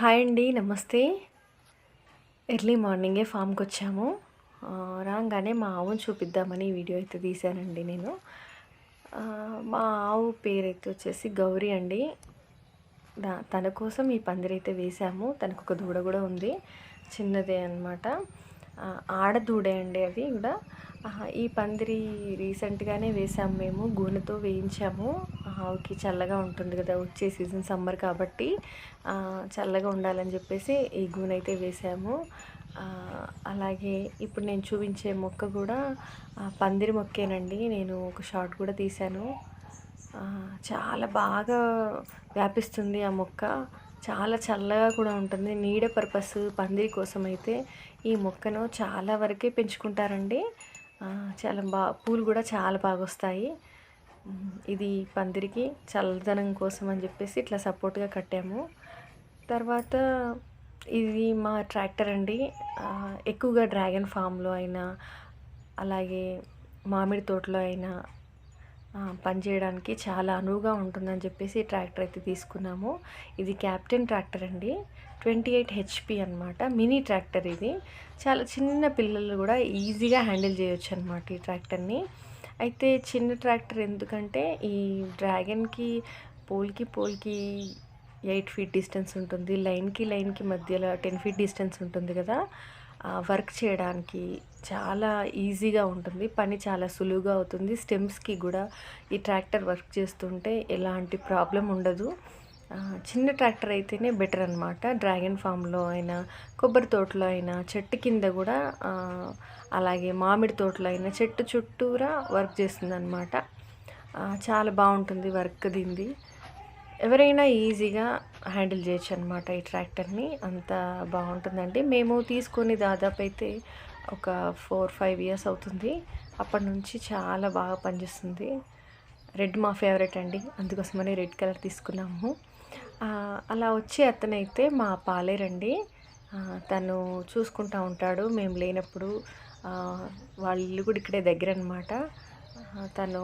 Hi అండి నమస్తే. Early మార్నింగే ఫామ్కి వచ్చాము రాగానే మా ఆవును చూపిద్దామని వీడియో అయితే తీశానండి నేను. మా ఆవు పేరు అయితే వచ్చేసి గౌరీ అండి. దా తన కోసం ఈ పందిరి అయితే వేసాము తనకు ఒక దూడ కూడా ఉంది. చిన్నదే అనమాట ఆడ దూడే అండి అది కూడా. ఈ పందిరి రీసెంట్గానే వేసాము మేము. గూనెతో వేయించాము. ఆవుకి చల్లగా ఉంటుంది కదా వచ్చే సీజన్ సమ్మర్ కాబట్టి చల్లగా ఉండాలని చెప్పేసి ఈ గూనె అయితే వేసాము అలాగే ఇప్పుడు నేను చూపించే మొక్క కూడా పందిరి మొక్కేనండి. నేను ఒక షార్ట్ కూడా తీశాను. చాలా బాగా వ్యాపిస్తుంది ఆ మొక్క. చాలా చల్లగా కూడా ఉంటుంది. నీడ పర్పస్ పందిరి కోసం అయితే ఈ మొక్కను చాలా వరకే పెంచుకుంటారండి. చాలా బా పూలు కూడా చాలా బాగా వస్తాయి. ఇది పందిరికి చల్లదనం కోసం అని చెప్పేసి ఇట్లా సపోర్ట్గా కట్టాము. తర్వాత ఇది మా ట్రాక్టర్ అండి. ఎక్కువగా డ్రాగన్ ఫామ్లో అయినా అలాగే మామిడి తోటలో అయినా పనిచేయడానికి చాలా అనువుగా ఉంటుందని చెప్పేసి ట్రాక్టర్ అయితే తీసుకున్నాము. ఇది క్యాప్టెన్ ట్రాక్టర్ అండి. ట్వంటీ ఎయిట్ హెచ్పి అనమాట మినీ ట్రాక్టర్ ఇది. చాలా చిన్న పిల్లలు కూడా ఈజీగా హ్యాండిల్ చేయొచ్చు అనమాట ఈ ట్రాక్టర్ని. అయితే చిన్న ట్రాక్టర్ ఎందుకంటే ఈ డ్రాగన్కి పోల్కి పోల్కి ఎయిట్ ఫీట్ డిస్టెన్స్ ఉంటుంది. లైన్కి లైన్కి మధ్యలో టెన్ ఫీట్ డిస్టెన్స్ ఉంటుంది కదా. వర్క్ చేయడానికి చాలా ఈజీగా ఉంటుంది. పని చాలా సులువుగా అవుతుంది. స్టెమ్స్కి కూడా ఈ ట్రాక్టర్ వర్క్ చేస్తుంటే ఎలాంటి ప్రాబ్లం ఉండదు. చిన్న ట్రాక్టర్ అయితేనే బెటర్ అనమాట డ్రాగన్ ఫామ్లో అయినా కొబ్బరి తోటలో అయినా చెట్టు కింద కూడా అలాగే మామిడి తోటలో అయినా చెట్టు చుట్టూరా వర్క్ చేస్తుంది అనమాట చాలా బాగుంటుంది వర్క్ దింది ఎవరైనా ఈజీగా హ్యాండిల్ చేయొచ్చు అనమాట ఈ ట్రాక్టర్ని. అంత బాగుంటుందండి. మేము తీసుకొని దాదాపు అయితే ఒక ఫోర్ ఫైవ్ ఇయర్స్ అవుతుంది. అప్పటి నుంచి చాలా బాగా పనిచేస్తుంది. రెడ్ మా ఫేవరెట్ అండి. అందుకోసమని రెడ్ కలర్ తీసుకున్నాము. అలా వచ్చే అతనైతే మా పాలేరండి తను చూసుకుంటూ ఉంటాడు. మేము లేనప్పుడు వాళ్ళు వాళ్ళ ఇల్లు కూడా ఇక్కడే దగ్గర అనమాట తను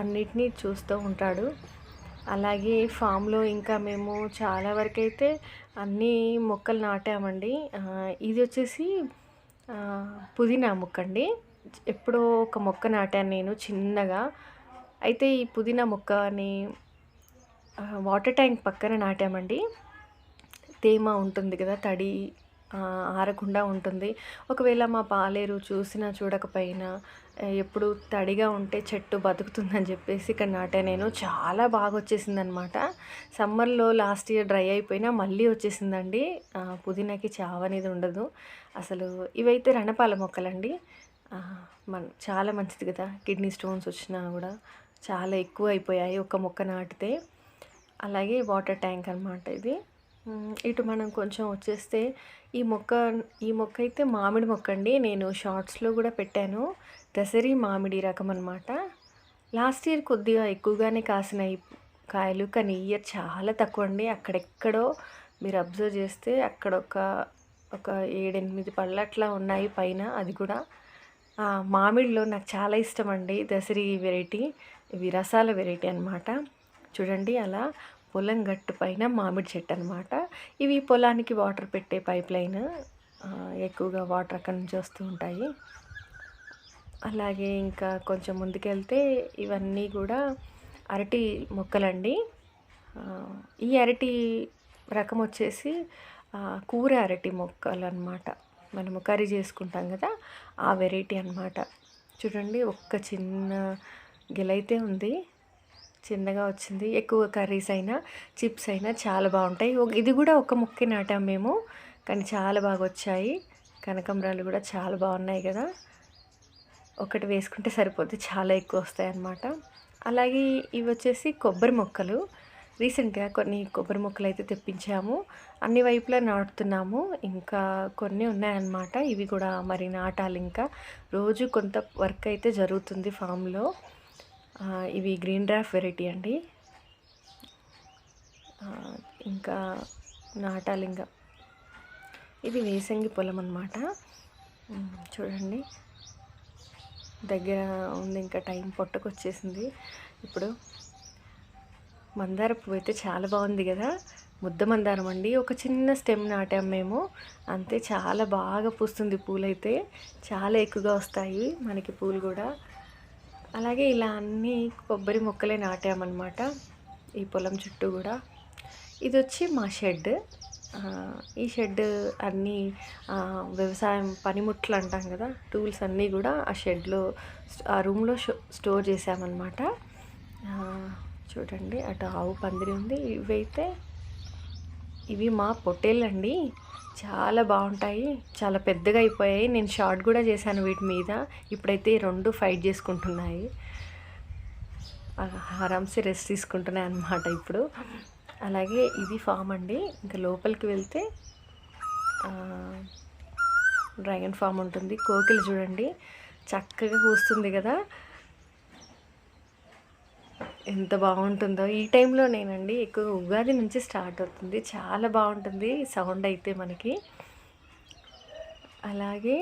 అన్నిటినీ చూస్తూ ఉంటాడు. అలాగే ఫామ్లో ఇంకా మేము చాలా వరకు అయితే అన్ని మొక్కలు నాటామండి. ఇది వచ్చేసి పుదీనా మొక్క అండి ఎప్పుడో ఒక మొక్క నాటాను నేను చిన్నగా. అయితే ఈ పుదీనా మొక్కని వాటర్ ట్యాంక్ పక్కన నాటామండి. తేమ ఉంటుంది కదా తడి ఆరకుండా ఉంటుంది. ఒకవేళ మా పాలేరు చూసినా చూడకపోయినా ఎప్పుడు తడిగా ఉంటే చెట్టు బతుకుతుందని చెప్పేసి ఇక్కడ నాటా నేను. చాలా బాగా వచ్చేసింది అనమాట సమ్మర్లో లాస్ట్ ఇయర్ డ్రై అయిపోయినా మళ్ళీ వచ్చేసిందండి. పుదీనాకి చావు అనేది ఉండదు. అసలు ఇవైతే రణపాల మొక్కలండి. మన చాలా మంచిది కదా. కిడ్నీ స్టోన్స్ వచ్చినా కూడా చాలా ఎక్కువ అయిపోయాయి ఒక మొక్క నాటితే. అలాగే వాటర్ ట్యాంక్ అనమాట ఇది. ఇటు మనం కొంచెం వచ్చేస్తే ఈ మొక్క ఈ మొక్క అయితే మామిడి మొక్క అండి. నేను షార్ట్స్లో కూడా పెట్టాను. దసరి మామిడి రకం అనమాట లాస్ట్ ఇయర్ కొద్దిగా ఎక్కువగానే కాసినాయి కాయలు కానీ ఈ ఇయర్ చాలా తక్కువ అండి. అక్కడెక్కడో మీరు అబ్జర్వ్ చేస్తే అక్కడ ఒక ఒక ఏడెనిమిది పళ్ళు అట్లా ఉన్నాయి పైన అది కూడా. మామిడిలో నాకు చాలా ఇష్టం అండి దసరి వెరైటీ ఇవి రసాల వెరైటీ అనమాట చూడండి అలా పొలం గట్టు పైన మామిడి చెట్టు అనమాట ఇవి పొలానికి వాటర్ పెట్టే పైప్ లైన్. ఎక్కువగా వాటర్ అక్కడి నుంచి వస్తూ ఉంటాయి. అలాగే ఇంకా కొంచెం ముందుకెళ్తే ఇవన్నీ కూడా అరటి మొక్కలండి. ఈ అరటి రకం వచ్చేసి కూర అరటి మొక్కలు అనమాట మనము కర్రీ చేసుకుంటాం కదా ఆ వెరైటీ అన్నమాట. చూడండి ఒక్క చిన్న గిలైతే ఉంది. చిన్నగా వచ్చింది. ఎక్కువ కర్రీస్ అయినా చిప్స్ అయినా చాలా బాగుంటాయి. ఇది కూడా ఒక మొక్కే నాటాం మేము కానీ చాలా బాగా వచ్చాయి. కనకంబరాలు కూడా చాలా బాగున్నాయి కదా. ఒకటి వేసుకుంటే సరిపోతే చాలా ఎక్కువ వస్తాయి అన్నమాట. అలాగే ఇవి వచ్చేసి కొబ్బరి మొక్కలు. రీసెంట్గా కొన్ని కొబ్బరి మొక్కలు అయితే తెప్పించాము. అన్ని వైపులా నాటుతున్నాము. ఇంకా కొన్ని ఉన్నాయన్నమాట. ఇవి కూడా మరి నాటాలి ఇంకా. రోజు కొంత వర్క్ అయితే జరుగుతుంది ఫామ్లో. ఇవి గ్రీన్ డ్రాఫ్ వెరైటీ అండి. ఇంకా నాటాలి ఇంకా ఇది వేసంగి పొలం అన్నమాట. చూడండి. దగ్గర ఉంది ఇంకా టైం పొట్టకొచ్చేసింది. ఇప్పుడు మందార పువ్వు అయితే చాలా బాగుంది కదా. ముద్ద మందారం అండి. ఒక చిన్న స్టెమ్ నాటాం మేము. అంతే చాలా బాగా పూస్తుంది పూలైతే. చాలా ఎక్కువగా వస్తాయి మనకి పూలు కూడా. అలాగే ఇలా అన్ని కొబ్బరి మొక్కలే నాటామన్నమాట. ఈ పొలం చుట్టూ కూడా. ఇది వచ్చి మా షెడ్. ఈ షెడ్ అన్నీ వ్యవసాయం పనిముట్లు అంటాం కదా టూల్స్ అన్నీ కూడా ఆ షెడ్లో ఆ రూమ్లో స్టోర్ చేసామన్నమాట చూడండి అటు ఆవు పందిరి ఉంది ఇవైతే ఇవి మా పొట్టేళ్ళు అండి చాలా బాగుంటాయి. చాలా పెద్దగా అయిపోయాయి. నేను షార్ట్ కూడా చేశాను వీటి మీద. ఇప్పుడైతే ఈ రెండు ఫైట్ చేసుకుంటున్నాయి. ఆరామ్స్ ఆరామ్సే రెస్ట్ తీసుకుంటున్నాయి అన్నమాట ఇప్పుడు. అలాగే ఇది ఫామ్ అండి. ఇంకా లోపలికి వెళ్తే డ్రాగన్ ఫామ్ ఉంటుంది. కోకిలు చూడండి. చక్కగా కూస్తుంది కదా. ఎంత బాగుంటుందో. ఈ టైంలో నేనండి ఎక్కువ ఉగాది నుంచి స్టార్ట్ అవుతుంది. చాలా బాగుంటుంది సౌండ్ అయితే మనకి. అలాగే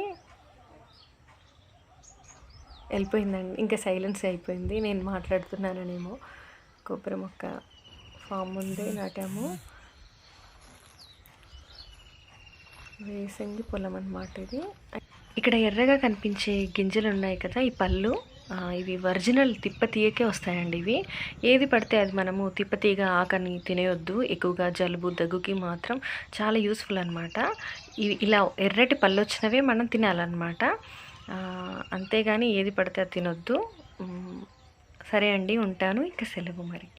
వెళ్ళిపోయిందండి. ఇంకా సైలెన్స్ అయిపోయింది. నేను మాట్లాడుతున్నాననేమో. కొబ్బరి మొక్క ఫామ్ ముందే నాటాము. వేసంగి పొలం అన్నమాట ఇది. ఇక్కడ ఎర్రగా కనిపించే గింజలు ఉన్నాయి కదా ఈ పళ్ళు. ఇవి ఒరిజినల్ తిప్పతీయకే వస్తాయండి ఇవి. ఏది పడితే అది మనము తిప్పతీగ ఆకని తినేయొద్దు. ఎక్కువగా జలుబు దగ్గుకి మాత్రం చాలా యూస్ఫుల్ అనమాట ఇవి ఇలా ఎర్రటి పళ్ళు వచ్చినవే మనం తినాలన్నమాట. అంతేగాని ఏది పడితే అది తినొద్దు. సరే అండి ఉంటాను. ఇక సెలవు మరి.